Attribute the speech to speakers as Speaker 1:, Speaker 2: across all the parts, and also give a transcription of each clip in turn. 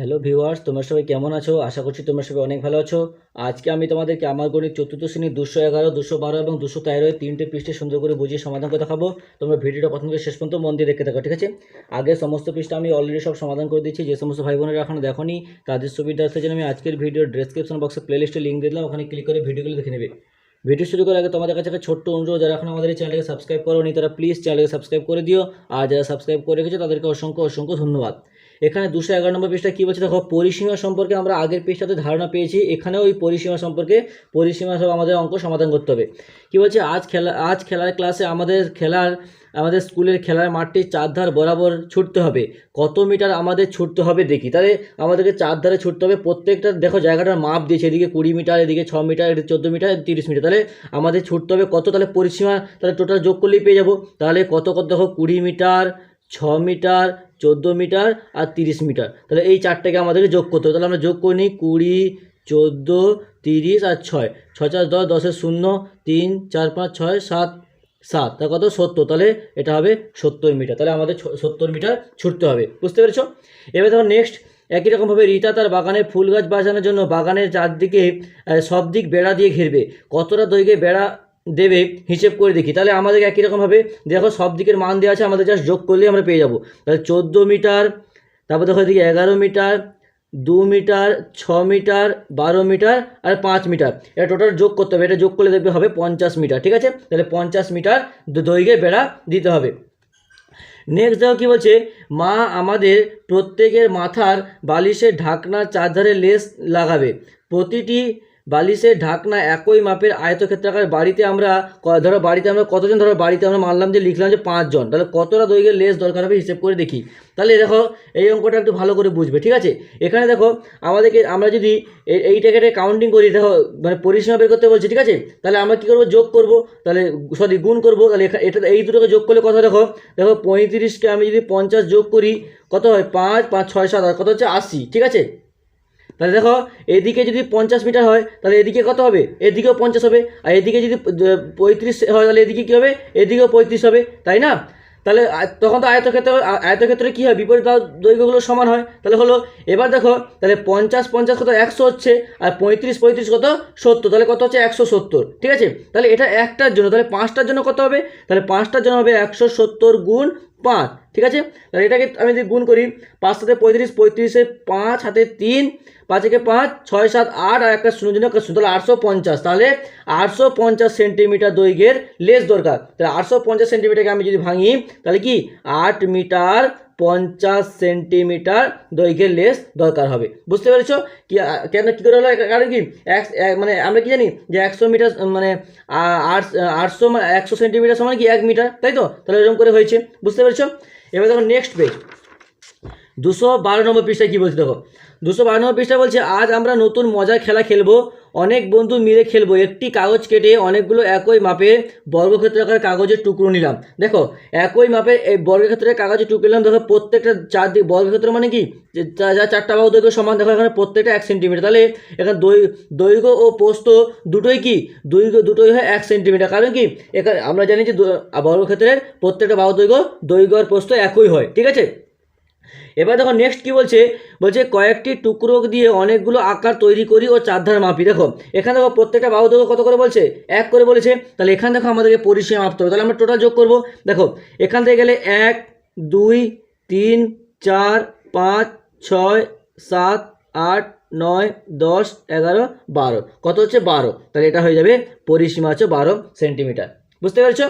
Speaker 1: hello viewers তোমরা সবাই কেমন আছো আশা করছি তোমরা সবাই অনেক ভালো আছো আজকে আমি তোমাদেরকে আমার গণিত চতুর্থ শ্রেণীর দুশো এগারো দুশো বারো এবং দুশো তেরো তিনটে পৃষ্ঠে সুন্দর করে বুঝিয়ে সমাধান করে দেখাবো তোমরা ভিডিওটা প্রথম থেকে শেষ পর্যন্ত মন দিয়ে দেখতে থাকো ঠিক আছে আগে সমস্ত পৃষ্ঠা আমি অলরেডি সব সমাধান করে দিচ্ছি যে সমস্ত ভাই বোনেরা এখন দেখনি তাদের আছে যেন আমি আজকের ভিডিওর ডেসক্রিপশন বক্সে প্লেলিস্টে লিঙ্ক দিয়ে দিলাম ওখানে ক্লিক করে ভিডিওগুলো দেখে নেবে ভিডিও শুরু করার আগে তোমাদের কাছে একটা ছোট্ট অনুরোধ যারা এখন আমাদের এই চ্যানেলকে সাবস্ক্রাইব করো নি তারা প্লিজ চ্যানেলকে সাবস্ক্রাইব করে দিও আর যারা সাবস্ক্রাইব করে রেখেছো তাদেরকে অসংখ্য অসংখ্য ধন্যবাদ এখানে দুশো এগারো নম্বর পেজটা কী বলছে দেখো পরিসীমা সম্পর্কে আমরা আগের পেজটাতে ধারণা পেয়েছি এখানেও ওই পরিসীমা সম্পর্কে পরিসীমা সব আমাদের অঙ্ক সমাধান করতে হবে কী বলছে আজ খেলা আজ খেলার ক্লাসে আমাদের খেলার আমাদের স্কুলের খেলার মাঠটি চারধার বরাবর ছুটতে হবে কত মিটার আমাদের ছুটতে হবে দেখি তাহলে আমাদেরকে চারধারে ছুটতে হবে প্রত্যেকটা দেখো জায়গাটার মাপ দিয়েছে এদিকে কুড়ি মিটার এদিকে ছ মিটার এদিকে চোদ্দো মিটার তিরিশ মিটার তাহলে আমাদের ছুটতে হবে কত তাহলে পরিসীমা তাহলে টোটাল যোগ করলেই পেয়ে যাবো তাহলে কত কত দেখো কুড়ি মিটার ছ মিটার চোদ্দো মিটার আর তিরিশ মিটার তাহলে এই চারটাকে আমাদেরকে যোগ করতে হবে তাহলে আমরা যোগ করি কুড়ি চোদ্দো তিরিশ আর ছয় ছয় চার দশ দশের শূন্য তিন চার পাঁচ ছয় সাত সাত তার কত সত্তর তাহলে এটা হবে সত্তর মিটার তাহলে আমাদের সত্তর মিটার ছুটতে হবে বুঝতে পেরেছ এবার ধরো নেক্সট একই রকমভাবে রীতা তার বাগানে ফুল গাছ বাঁচানোর জন্য বাগানের চারদিকে সব দিক বেড়া দিয়ে ঘিরবে কতটা দৈর্ঘ্যে বেড়া দেবে হিসেব করে দেখি তাহলে আমাদের একই রকমভাবে দেখো সব দিকের মান দেওয়া আছে আমাদের জাস্ট যোগ করলেই আমরা পেয়ে যাব তাহলে চোদ্দো মিটার তারপর দেখো এদিকে এগারো মিটার দু মিটার ছ মিটার বারো মিটার আর পাঁচ মিটার এটা টোটাল যোগ করতে হবে এটা যোগ করলে দেখবে হবে পঞ্চাশ মিটার ঠিক আছে তাহলে পঞ্চাশ মিটার দৈর্ঘ্যে বেড়া দিতে হবে নেক্সট দেখো কী বলছে মা আমাদের প্রত্যেকের মাথার বালিশের ঢাকনা চারধারে লেস লাগাবে প্রতিটি বালিশের ঢাকনা একই মাপের আয়তক্ষেত্রাকার বাড়িতে আমরা ধরো বাড়িতে আমরা কতজন ধরো বাড়িতে আমরা মানলাম যে লিখলাম যে পাঁচজন তাহলে কতটা দৈর্ঘ্যের লেস দরকার হবে হিসেব করে দেখি তাহলে দেখো এই অঙ্কটা একটু ভালো করে বুঝবে ঠিক আছে এখানে দেখো আমাদেরকে আমরা যদি এইটাকে কাউন্টিং করি দেখো মানে পরিসীমা বের করতে বলছি ঠিক আছে তাহলে আমরা কী করবো যোগ করব তাহলে সরি গুণ করব তাহলে এটা এই দুটোকে যোগ করলে কথা দেখো দেখো পঁয়ত্রিশকে আমি যদি পঞ্চাশ যোগ করি কত হয় পাঁচ পাঁচ ছয় সাত আর কত হচ্ছে আশি ঠিক আছে তাহলে দেখো এদিকে যদি পঞ্চাশ মিটার হয় তাহলে এদিকে কত হবে এদিকেও পঞ্চাশ হবে আর এদিকে যদি পঁয়ত্রিশ হয় তাহলে এদিকে কী হবে এদিকেও পঁয়ত্রিশ হবে তাই না তাহলে তখন তো আয়তক্ষেত্র আয়তক্ষেত্রে কী হয় বিপরীত দৈর্ঘ্যগুলো সমান হয় তাহলে হলো এবার দেখো তাহলে পঞ্চাশ পঞ্চাশ কত একশো হচ্ছে আর পঁয়ত্রিশ পঁয়ত্রিশ কত সত্তর তাহলে কত হচ্ছে একশো সত্তর ঠিক আছে তাহলে এটা একটার জন্য তাহলে পাঁচটার জন্য কত হবে তাহলে পাঁচটার জন্য হবে একশো সত্তর গুণ পাঁচ ঠিক আছে তাহলে এটাকে আমি যদি গুণ করি পাঁচ সাথে পঁয়ত্রিশ পঁয়ত্রিশে পাঁচ হাতে তিন পাঁচ একে পাঁচ ছয় সাত আট আর একটা শূন্য জন্য শূন্য তাহলে আটশো পঞ্চাশ তাহলে আটশো পঞ্চাশ সেন্টিমিটার দৈর্ঘ্যের লেস দরকার তাহলে আটশো পঞ্চাশ সেন্টিমিটারকে আমি যদি ভাঙি তাহলে কি আট মিটার পঞ্চাশ সেন্টিমিটার দৈর্ঘ্যের লেস দরকার হবে বুঝতে পেরেছ কি কেন কী করে হলো কারণ কি এক মানে আমরা কি জানি যে একশো মিটার মানে আটশো একশো সেন্টিমিটার সমান কি এক মিটার তাই তো তাহলে এরকম করে হয়েছে বুঝতে পেরেছ এবার দেখো নেক্সট পেজ দুশো বারো নম্বর পৃষ্ঠায় কী বলছি দেখো দুশো বারো নম্বর পৃষ্ঠায় বলছে আজ আমরা নতুন মজার খেলা খেলবো অনেক বন্ধু মিলে খেলবো একটি কাগজ কেটে অনেকগুলো একই মাপের বর্গক্ষেত্র কাগজের টুকরো নিলাম দেখো একই মাপের এই বর্গক্ষেত্রের কাগজের টুকরো নিলাম দেখো প্রত্যেকটা চার দিক বর্গক্ষেত্র মানে কি যা চারটা বাহু দৈর্ঘ্য সমান দেখো এখানে প্রত্যেকটা এক সেন্টিমিটার তাহলে এখানে দৈর্ঘ্য ও পোস্ত দুটোই কি দৈর্ঘ্য দুটোই হয় এক সেন্টিমিটার কারণ কি এখানে আমরা জানি যে বর্গক্ষেত্রের প্রত্যেকটা বাহু দৈর্ঘ্য দৈর্ঘ্য আর পোস্ত একই হয় ঠিক আছে এবার দেখো নেক্সট কি বলছে বলছে কয়েকটি টুকরো দিয়ে অনেকগুলো আকার তৈরি করি ও চারধার মাপি দেখো এখানে দেখো প্রত্যেকটা বাহু দেখো কত করে বলছে এক করে বলেছে তাহলে এখান দেখো আমাদেরকে পরিসীমা মাপতে হবে তাহলে আমরা টোটাল যোগ করবো দেখো এখান থেকে গেলে এক দুই তিন চার পাঁচ ছয় সাত আট নয় দশ এগারো বারো কত হচ্ছে বারো তাহলে এটা হয়ে যাবে পরিসীমা হচ্ছে বারো সেন্টিমিটার বুঝতে পেরেছো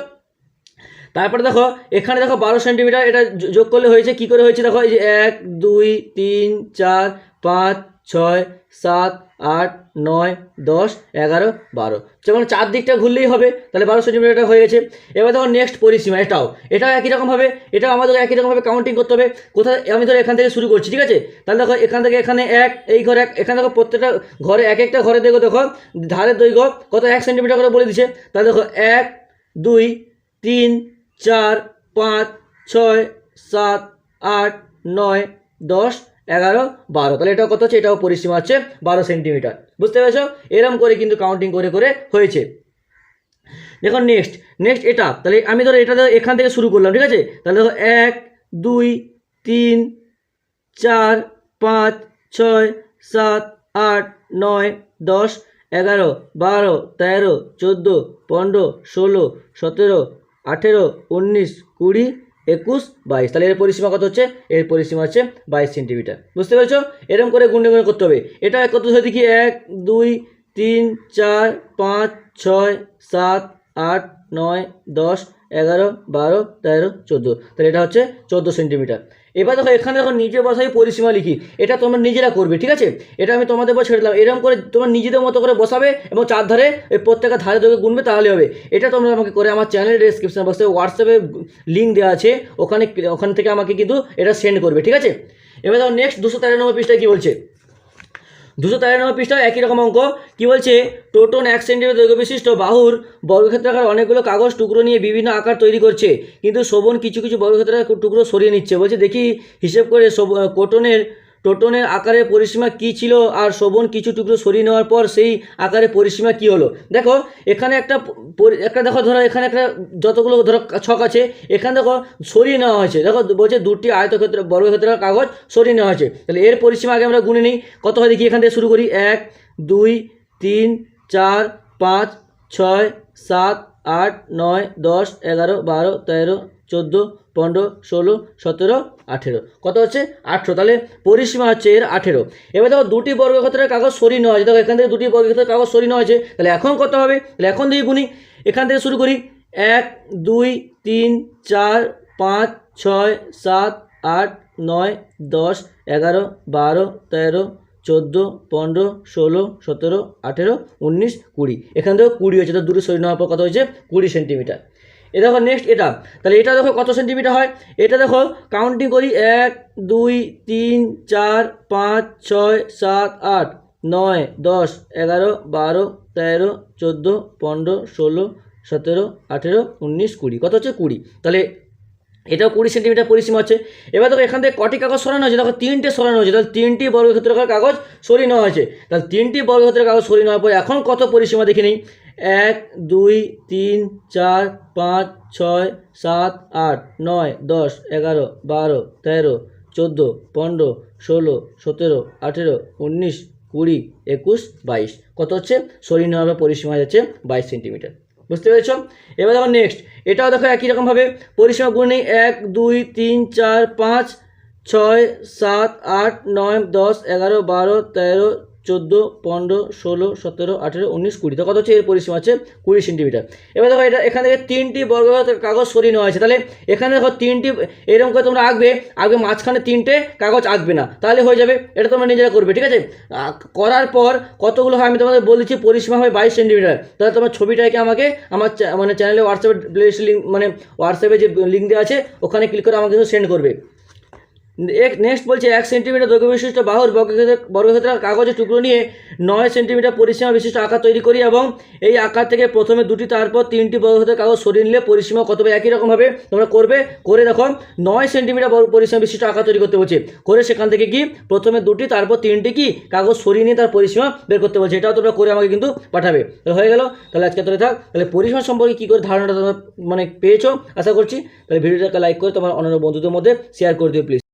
Speaker 1: তারপরে দেখো এখানে দেখো বারো সেন্টিমিটার এটা যোগ করলে হয়েছে কি করে হয়েছে দেখো এই যে এক দুই তিন চার পাঁচ ছয় সাত আট নয় দশ এগারো বারো যেমন চারদিকটা ঘুরলেই হবে তাহলে বারো সেন্টিমিটারটা হয়ে গেছে এবার দেখো নেক্সট পরিসীমা এটাও এটাও একই রকমভাবে এটাও আমাদের একই রকমভাবে কাউন্টিং করতে হবে কোথায় আমি ধরো এখান থেকে শুরু করছি ঠিক আছে তাহলে দেখো এখান থেকে এখানে এক এই ঘরে এক এখানে দেখো প্রত্যেকটা ঘরে এক একটা ঘরে দেখো দেখো ধারের দৈর্ঘ্য কত এক সেন্টিমিটার করে বলে দিচ্ছে তাহলে দেখো এক দুই তিন চার পাঁচ ছয় সাত আট নয় দশ এগারো বারো তাহলে এটাও কত হচ্ছে এটাও পরিসীমা হচ্ছে বারো সেন্টিমিটার বুঝতে পেরেছ এরম করে কিন্তু কাউন্টিং করে করে হয়েছে দেখো নেক্সট নেক্সট এটা তাহলে আমি ধরো এটা ধরো এখান থেকে শুরু করলাম ঠিক আছে তাহলে ধরো এক দুই তিন চার পাঁচ ছয় সাত আট নয় দশ এগারো বারো তেরো চোদ্দো পনেরো ষোলো সতেরো আঠেরো উনিশ কুড়ি একুশ বাইশ তাহলে এর পরিসীমা কত হচ্ছে এর পরিসীমা হচ্ছে বাইশ সেন্টিমিটার বুঝতে পেরেছো এরকম করে গুণে গুণে করতে হবে এটা কত হয়ে দেখি এক দুই তিন চার পাঁচ ছয় সাত আট নয় দশ এগারো বারো তেরো চোদ্দো তাহলে এটা হচ্ছে চোদ্দো সেন্টিমিটার এবার দেখো এখানে দেখো নিজে বসাই পরিসীমা লিখি এটা তোমরা নিজেরা করবে ঠিক আছে এটা আমি তোমাদের উপর ছেড়ে দিলাম এরকম করে তোমরা নিজেদের মতো করে বসাবে এবং চার ধারে প্রত্যেকের ধারে ধরে গুনবে তাহলে হবে এটা তোমরা আমাকে করে আমার চ্যানেলের ডিসক্রিপশন বসে হোয়াটসঅ্যাপে লিঙ্ক দেওয়া আছে ওখানে ওখান থেকে আমাকে কিন্তু এটা সেন্ড করবে ঠিক আছে এবার দেখো নেক্সট দুশো তেরো নম্বর পিসটা কী বলছে দুশো তেরানব্বই পৃষ্ঠা একই রকম অঙ্ক কি বলছে টোটন এক সেন্টিমিটার দৈর্ঘ্য বিশিষ্ট বাহুর বর্গক্ষেত্রাকার অনেকগুলো কাগজ টুকরো নিয়ে বিভিন্ন আকার তৈরি করছে কিন্তু শোভন কিছু কিছু বর্গক্ষেত্রাকার টুকরো সরিয়ে নিচ্ছে বলছে দেখি হিসেব করে কোটনের টোটনের আকারের পরিসীমা কি ছিল আর শোভন কিছু টুকরো সরিয়ে নেওয়ার পর সেই আকারের পরিসীমা কি হলো দেখো এখানে একটা একটা দেখো ধরো এখানে একটা যতগুলো ধরো ছক আছে এখানে দেখো সরিয়ে নেওয়া হয়েছে দেখো বলছে দুটি আয়তক্ষেত্র বর্গক্ষেত্রের কাগজ সরিয়ে নেওয়া হয়েছে তাহলে এর পরিসীমা আগে আমরা গুনে নিই কত হয় দেখি এখান থেকে শুরু করি এক দুই তিন চার পাঁচ ছয় সাত আট নয় দশ এগারো বারো তেরো চোদ্দো পনেরো ষোলো সতেরো আঠেরো কত হচ্ছে আঠেরো তাহলে পরিসীমা হচ্ছে এর আঠেরো এবার দেখো দুটি বর্গক্ষেত্রের কাগজ সরি নেওয়া হয়েছে দেখো এখান থেকে দুটি বর্গক্ষেত্রের কাগজ সরি নেওয়া হয়েছে তাহলে এখন কত হবে তাহলে এখন দিয়ে গুনি এখান থেকে শুরু করি এক দুই তিন চার পাঁচ ছয় সাত আট নয় দশ এগারো বারো তেরো চোদ্দো পনেরো ষোলো সতেরো আঠেরো উনিশ কুড়ি এখান থেকে কুড়ি হয়েছে তো দূরে সরি নেওয়ার পর কত হয়েছে কুড়ি সেন্টিমিটার এ দেখো নেক্সট এটা তাহলে এটা দেখো কত সেন্টিমিটার হয় এটা দেখো কাউন্টিং করি এক দুই তিন চার পাঁচ ছয় সাত আট নয় দশ এগারো বারো তেরো চোদ্দো পনেরো ষোলো সতেরো আঠেরো উনিশ কুড়ি কত হচ্ছে কুড়ি তাহলে এটাও কুড়ি সেন্টিমিটার পরিসীমা আছে এবার দেখো এখান থেকে কটি কাগজ সরানো হয়েছে দেখো তিনটে সরানো হয়েছে তাহলে তিনটি বর্গক্ষেত্রকার কাগজ সরিয়ে নেওয়া হয়েছে তাহলে তিনটি বর্গক্ষেত্রের কাগজ সরিয়ে নেওয়ার পর এখন কত পরিসীমা দেখে নিই এক দুই তিন চার পাঁচ ছয় সাত আট নয় দশ এগারো বারো তেরো চোদ্দো পনেরো ষোলো সতেরো আঠেরো উনিশ কুড়ি একুশ বাইশ কত হচ্ছে শরীর সরিনভাবে পরিসীমা যাচ্ছে বাইশ সেন্টিমিটার বুঝতে পেরেছ এবার দেখো নেক্সট এটাও দেখো একই রকমভাবে পরিসীমা গুণ নেই এক দুই তিন চার পাঁচ ছয় সাত আট নয় দশ এগারো বারো তেরো চোদ্দো পনেরো ষোলো সতেরো আঠেরো উনিশ কুড়ি তো কত হচ্ছে এর পরিসীমা আছে কুড়ি সেন্টিমিটার এবার দেখো এটা এখান থেকে তিনটি বর্গাকার কাগজ সরিয়ে নেওয়া হয়েছে তাহলে এখানে দেখো তিনটি এরকম করে তোমরা আঁকবে আগে মাঝখানে তিনটে কাগজ আঁকবে না তাহলে হয়ে যাবে এটা তোমরা নিজেরা করবে ঠিক আছে করার পর কতগুলো হয় আমি তোমাদের বলেছি পরিসীমা হয় বাইশ সেন্টিমিটার তাহলে তোমার ছবিটাকে আমাকে আমার মানে চ্যানেলে হোয়াটসঅ্যাপে প্লেলিস্ট লিঙ্ক মানে হোয়াটসঅ্যাপে যে লিঙ্ক দেওয়া আছে ওখানে ক্লিক করে আমাকে কিন্তু সেন্ড করবে নেক্সট বলছে এক সেন্টিমিটার দৈর্ঘ্য বিশিষ্ট বাহুর বর্গক্ষেত্র কাগজের টুকরো নিয়ে নয় সেন্টিমিটার পরিসীমা বিশিষ্ট আকার তৈরি করি এবং এই আকার থেকে প্রথমে দুটি তারপর তিনটি বর্গক্ষেত্র কাগজ সরিয়ে নিলে পরিসীমা কত একই হবে তোমরা করবে করে দেখো নয় সেন্টিমিটার পরিসীমা বিশিষ্ট আকার তৈরি করতে বলছে করে সেখান থেকে কি প্রথমে দুটি তারপর তিনটি কি কাগজ সরিয়ে নিয়ে তার পরিসীমা বের করতে বলছে এটাও তোমরা করে আমাকে কিন্তু পাঠাবে তাহলে হয়ে গেল তাহলে আজকে তোরা থাক তাহলে পরিসীমা সম্পর্কে কী করে ধারণাটা তোমরা মানে পেয়েছো আশা করছি তাহলে ভিডিওটাকে লাইক করে তোমার অন্যান্য বন্ধুদের মধ্যে শেয়ার করে দিও প্লিজ